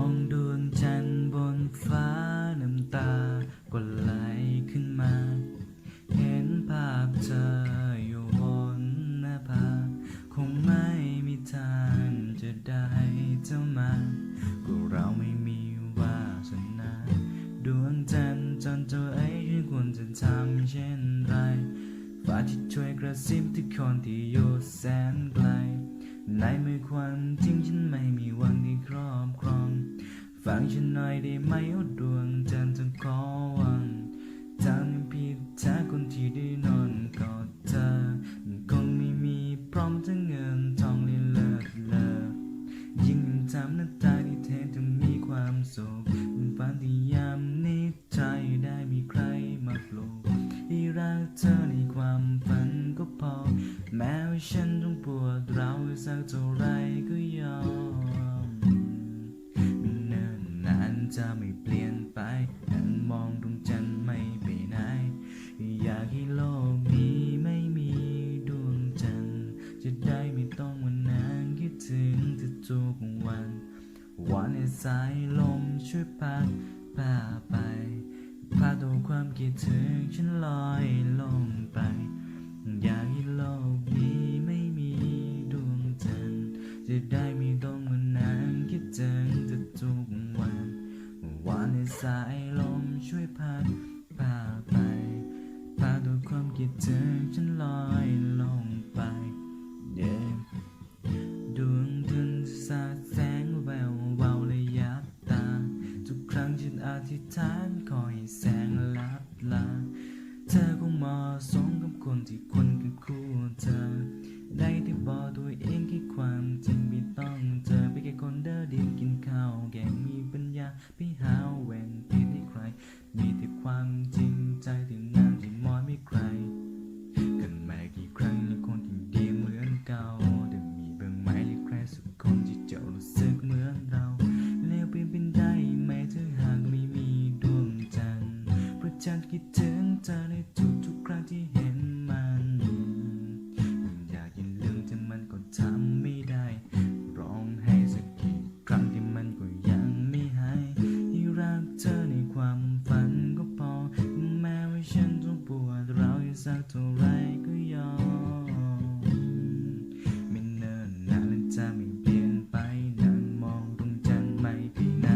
องดวงจันทร์บนฟ้าน้ำตาก็ไหลขึ้นมา เห็นภาพเธออยู่บนหน้าผาคงไม่มีทางจะได้เจ้ามาก็เราไม่มีวาสนา ดวงจันทร์จนเจ้าไอ้ฉันควรจะทำเช่นไรฟ้าที่ช่วยกระซิบทุกคนที่อยู่แสนไกลในมือความจริงฉันไม่ ฟังฉันหน่อยได้ไหมโอ้ดวงจันทร์จะขอหวังจำผิดจากคนที่ได้นอนกอดเธอคงไม่มีพร้อมทั้งเงินทองเลยเลิศเลอยิ่งทำหน้าตาที่แท้จะมีความสุขฝันที่ยามนี้ใจได้มีใครมาปลุกให้รักเธอในความฝันก็พอ แม้ว่าฉันต้องปวดเราวสักเท่าไรก็ยอม จะไม่เปลี่ยนไปนั่งมองดวงจันทร์ไม่ไปไหน อยากให้โลกนี้ไม่มีดวงจันทร์จะได้ไม่ต้องมานานคิดถึงเธอทุกวันวันในสายลมช่วยพัดพาไปพาตัวความคิดถึงฉันลอยลงไป วันในสายลมช่วยพัดพาไปพาตัวความคิดถึงฉันลอยลงไป yeah ดวงจันสาดแสงแวววาวและยับตา ทุกครั้งฉันอธิษฐานขอให้แสงลับลา เธอคงเหมาะสมกับคนที่ควรคือคู่เธอ ได้ที่บอกตัวเองแค่ความจริงไม่ต้องเจอไปแค่คนเดินดินกินข้าวแกงมีาไปหาแหวนเพชรให้ใคร มีแต่ความจริงใจที่งามที่มอนไม่ใคร กันมากี่ครั้งในคนที่ดีเหมือนเก่าแต่มีบางไหมหรือใครสักคนที่เจ้ารู้สึกเหมือนเราแล้วเป็นเป็นได้ไหมถ้าหากไม่มีดวงจันทร์เพราะฉันคิดถึงเธอในทุก วดเราวอยู่สักเท่าไรก็ยอมไม่เนิ่นนานและจะไม่เปลี่ยนไปนั่งมองดวงจันทร์ไม่ไปไหน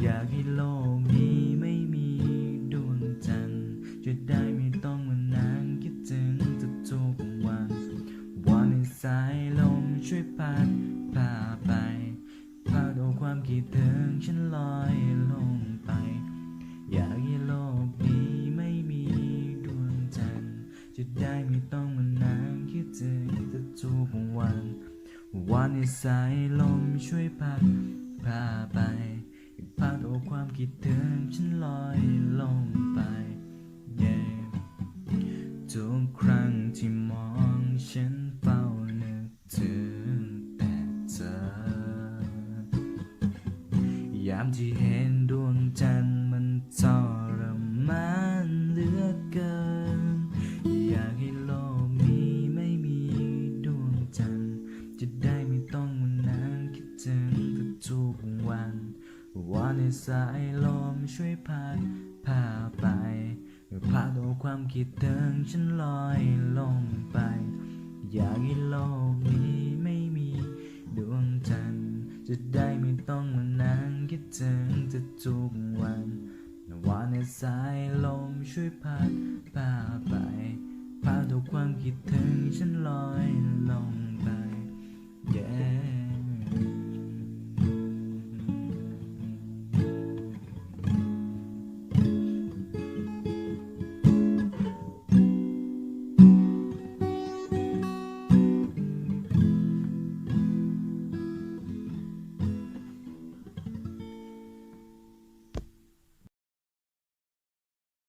อยากให้โลกนี้ไม่มีดวงจันทร์จะได้ไม่ต้องมานั่งคิดถึงเธอทุกวันวันในสายลมช่วยพัดพาไปพาเอาความคิดถึงฉันลอยลง งคิดถึงเธอทุกวัน วันในสายลมช่วยพัดพาไปพาเอาความคิดถึงฉันลอยลงไป yeah ทุกครั้งที่มองฉันเฝ้านึกถึงแต่เธอยามที่เห็นดวงจันทร์มันทรมาน สายลมช่วยพัดพาไปพาเอาความคิดถึงฉันลอยลงไป อยากให้โลกนี้ไม่มีดวงจันทร์จะได้ไม่ต้องมานั่งคิดถึงเธอทุกวันวันในสายลมช่วยพัดพาไปพาเอาความคิดถึงฉันลอยลงไป yeah